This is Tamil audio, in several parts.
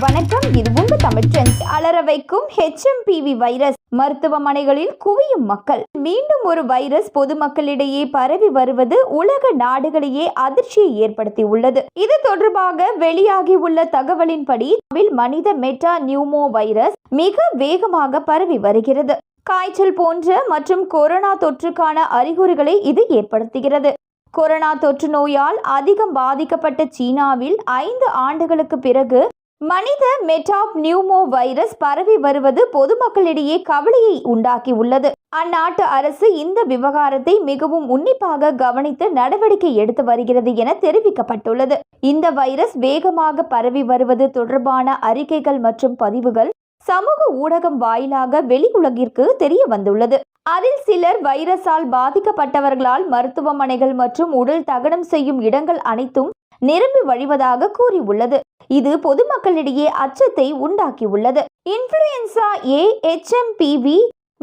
வணக்கம். இது உங்க தமிழ் ட்ரெண்ட்ஸ். அலற வைக்கும் ஹெச்எம்பிவி வைரஸ். மருத்துவமனைகளில் குவியும் மக்கள். மீண்டும் ஒரு வைரஸ் பொதுமக்களிடையே பரவி வருவது உலக நாடுகளையே அதிர்ச்சியை ஏற்படுத்தி உள்ளது. இது தொடர்பாக வெளியாகியுள்ள தகவலின்படி மனித மெட்டா நியூமோ வைரஸ் மிக வேகமாக பரவி வருகிறது. காய்ச்சல் போன்ற மற்றும் கொரோனா தொற்றுக்கான அறிகுறிகளை இது ஏற்படுத்துகிறது. கொரோனா தொற்று நோயால் அதிகம் பாதிக்கப்பட்ட சீனாவில் ஐந்து ஆண்டுகளுக்கு பிறகு மனித மெட்டாப் நியூமோ வைரஸ் பரவி வருவது பொதுமக்களிடையே கவலையை உண்டாக்கி உள்ளது அந்நாட்டு அரசு இந்த விவகாரத்தை மிகவும் உன்னிப்பாக கவனித்து நடவடிக்கை எடுத்து வருகிறது என தெரிவிக்கப்பட்டுள்ளது. இந்த வைரஸ் வேகமாக பரவி வருவது தொடர்பான அறிக்கைகள் மற்றும் பதிவுகள் சமூக ஊடகம் வாயிலாக வெளி உலகிற்கு தெரிய வந்துள்ளது. அதில் சிலர் வைரஸால் பாதிக்கப்பட்டவர்களால் மருத்துவமனைகள் மற்றும் உடல் தகனம் செய்யும் இடங்கள் அனைத்தும் நிரம்பி வழிவதாக கூறியுள்ளது. இது பொதுமக்களிடையே அச்சத்தை உண்டாக்கியுள்ளது. Influenza A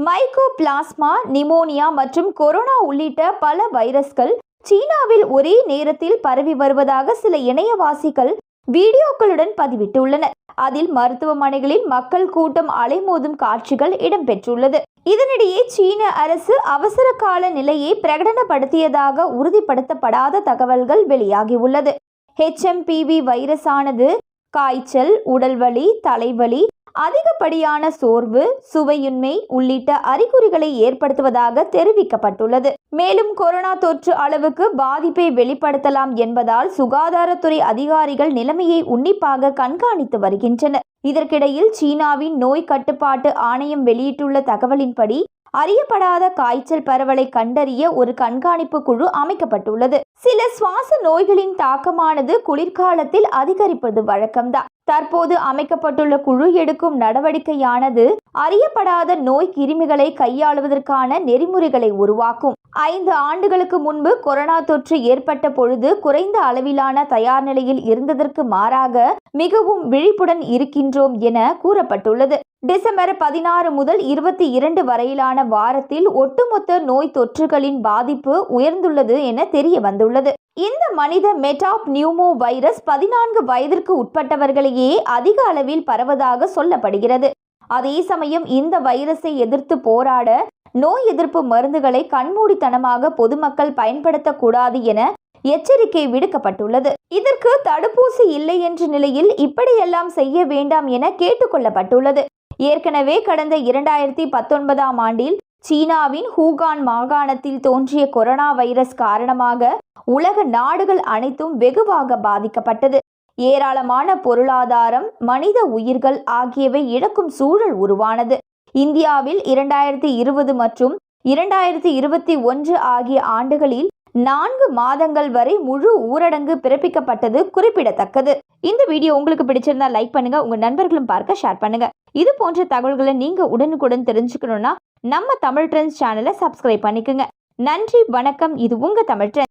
mycoplasma pneumonia மற்றும் கொரோனா உள்ளிட்ட பல வைரஸ்கள் சீனாவில் ஒரே நேரத்தில் பரவி வருவதாக சில இணையவாசிகள் வீடியோக்களுடன் பதிவிட்டுள்ளனர். அதில் மருத்துவமனைகளில் மக்கள் கூட்டம் அலைமோதும் காட்சிகள் இடம்பெற்றுள்ளது. இதனிடையே சீன அரசு அவசர கால நிலையை பிரகடனப்படுத்தியதாக உறுதிப்படுத்தப்படாத தகவல்கள் வெளியாகியுள்ளது. ஹெச்எம்பிவி வைரஸானது காய்ச்சல் உடல்வலி தலைவலி அதிகப்படியான சோர்வு சுவையின்மை உள்ளிட்ட அறிகுறிகளை ஏற்படுத்துவதாக தெரிவிக்கப்பட்டுள்ளது. மேலும் கொரோனா தொற்று அளவுக்கு பாதிப்பை வெளிப்படுத்தலாம் என்பதால் சுகாதாரத்துறை அதிகாரிகள் நிலைமையை உன்னிப்பாக கண்காணித்து வருகின்றனர். இதற்கிடையில் சீனாவின் நோய் கட்டுப்பாட்டு ஆணையம் வெளியிட்டுள்ள தகவலின்படி அறியப்படாத காய்ச்சல் பரவலை கண்டறிய ஒரு கண்காணிப்பு குழு அமைக்கப்பட்டுள்ளது. சில சுவாச நோய்களின் தாக்கமானது குளிர்காலத்தில் அதிகரிப்பது வழக்கம்தான். தற்போது அமைக்கப்பட்டுள்ள குழு எடுக்கும் நடவடிக்கையானது அறியப்படாத நோய் கிருமிகளை கையாளுவதற்கான நெறிமுறைகளை உருவாக்கும். ஐந்து ஆண்டுகளுக்கு முன்பு கொரோனா தொற்று ஏற்பட்ட பொழுது குறைந்த அளவிலான தயார் நிலையில் இருந்ததற்கு மாறாக மிகவும் விழிப்புடன் இருக்கின்றோம் என கூறப்பட்டுள்ளது. டிசம்பர் பதினாறு முதல் இருபத்தி இரண்டு வரையிலான வாரத்தில் ஒட்டுமொத்த நோய் தொற்றுகளின் பாதிப்பு உயர்ந்துள்ளது என தெரிய வந்துள்ளது. இந்த மனித மெட்டாப் நியூமோ வைரஸ் பதினான்கு வயதிற்கு உட்பட்டவர்களையே அதிக அளவில் பரவதாக சொல்லப்படுகிறது. அதே சமயம் இந்த வைரஸை எதிர்த்து போராட நோய் எதிர்ப்பு மருந்துகளை கண்மூடித்தனமாக பொதுமக்கள் பயன்படுத்தக்கூடாது என எச்சரிக்கை விடுக்கப்பட்டுள்ளது. இதற்கு தடுப்பூசி இல்லை என்ற நிலையில் இப்படியெல்லாம் செய்ய வேண்டாம் என கேட்டுக்கொள்ளப்பட்டுள்ளது. ஏற்கனவே கடந்த இரண்டாயிரத்தி பத்தொன்பதாம் ஆண்டில் சீனாவின் ஹூகான் மாகாணத்தில் தோன்றிய கொரோனா வைரஸ் காரணமாக உலக நாடுகள் அனைத்தும் வெகுவாக பாதிக்கப்பட்டது. ஏராளமான பொருளாதாரம் மனித உயிர்கள் ஆகியவை இழக்கும் சூழல் உருவானது. இந்தியாவில் இரண்டாயிரத்தி இருபது மற்றும் இரண்டாயிரத்தி இருபத்தி ஒன்று ஆகிய ஆண்டுகளில் நான்கு மாதங்கள் வரை முழு ஊரடங்கு பிறப்பிக்கப்பட்டது குறிப்பிடத்தக்கது. இந்த வீடியோ உங்களுக்கு பிடிச்சிருந்தா லைக் பண்ணுங்க உங்க நண்பர்களும் பார்க்க ஷேர் பண்ணுங்க. இது போன்ற தகவல்களை நீங்க உடனுக்குடன் தெரிஞ்சுக்கணும்னா நம்ம தமிழ் ட்ரெண்ட்ஸ் சேனலை சப்ஸ்கிரைப் பண்ணிக்கோங்க. நன்றி வணக்கம். இது உங்க தமிழ் ட்ரெண்ட்.